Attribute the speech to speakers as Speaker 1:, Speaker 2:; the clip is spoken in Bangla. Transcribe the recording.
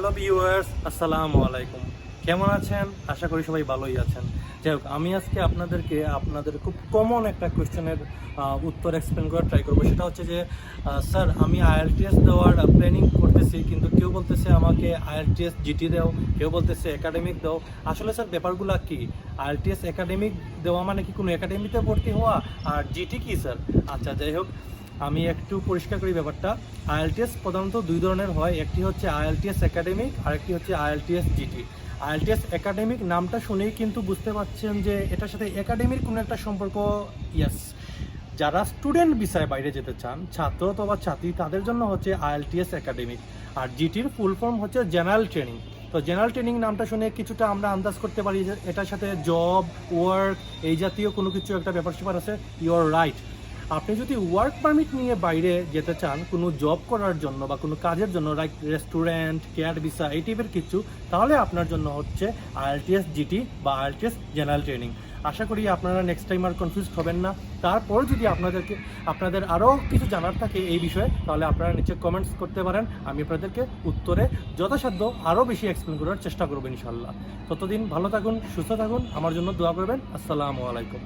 Speaker 1: হ্যালো ভিউয়ার্স, আসসালামু আলাইকুম। কেমন আছেন? আশা করি সবাই ভালোই আছেন। যাই হোক, আমি আজকে আপনাদেরকে আপনাদের খুব কমন একটা কোয়েশ্চেনের উত্তর এক্সপ্লেন করার ট্রাই করব। সেটা হচ্ছে যে স্যার, আমি আইএলটিএস দেওয়ার প্ল্যানিং করতেছি, কিন্তু কেউ বলতেছে আমাকে আইএলটিএস জিটি দাও, কেউ বলতেছে একাডেমিক দাও। আসলে স্যার, ব্যাপারগুলো কি? আইএলটিএস একাডেমিক দেওয়া মানে কি কোনো একাডেমিতে ভর্তি হওয়া? আর জিটি কি, স্যার? আচ্ছা যাই হোক আমি একটু পরিষ্কার করি ব্যাপারটা। আইএলটিএস প্রধানত দুই ধরনের হয়, একটি হচ্ছে আইএলটিএস একাডেমিক আর একটি হচ্ছে আইএলটিএস জিটি। আইএলটিএস একাডেমিক নামটা শুনেই কিন্তু বুঝতে পারছেন যে এটার সাথে একাডেমির কোনো একটা সম্পর্ক ইয়াস যারা স্টুডেন্ট বিষয়ে বাইরে যেতে চান, ছাত্র অথবা ছাত্রী, তাদের জন্য হচ্ছে আইএলটিএস একাডেমিক। আর জিটির ফুল ফর্ম হচ্ছে জেনারেল ট্রেনিং তো জেনারেল ট্রেনিং নামটা শুনে কিছুটা আমরা আন্দাজ করতে পারি যে এটার সাথে জব ওয়ার্ক এই জাতীয় কোনো কিছু একটা ব্যাপার স্যাপার আছে ইউর রাইট আপনি যদি ওয়ার্ক পারমিট নিয়ে বাইরে যেতে চান, কোনো জব করার জন্য বা কোনো কাজের জন্য লাইক রেস্টুরেন্ট কেয়ার ভিসা এই টাইপের কিছু, তাহলে আপনার জন্য হচ্ছে আইএলটিএস জিটি বা আইএলটিএস জেনারেল ট্রেনিং আশা করি আপনারা নেক্সট টাইম আর কনফিউজ হবেন না। তারপর যদি আপনাদেরকে, আপনাদের আরও কিছু জানার থাকে এই বিষয়ে, তাহলে আপনারা নিচে কমেন্টস করতে পারেন। আমি আপনাদেরকে উত্তরে যথাসাধ্য আরও বেশি এক্সপ্লেন করার চেষ্টা করব ইনশাল্লাহ ততদিন ভালো থাকুন, সুস্থ থাকুন। আমার জন্য দোয়া করবেন। আসসালামু আলাইকুম।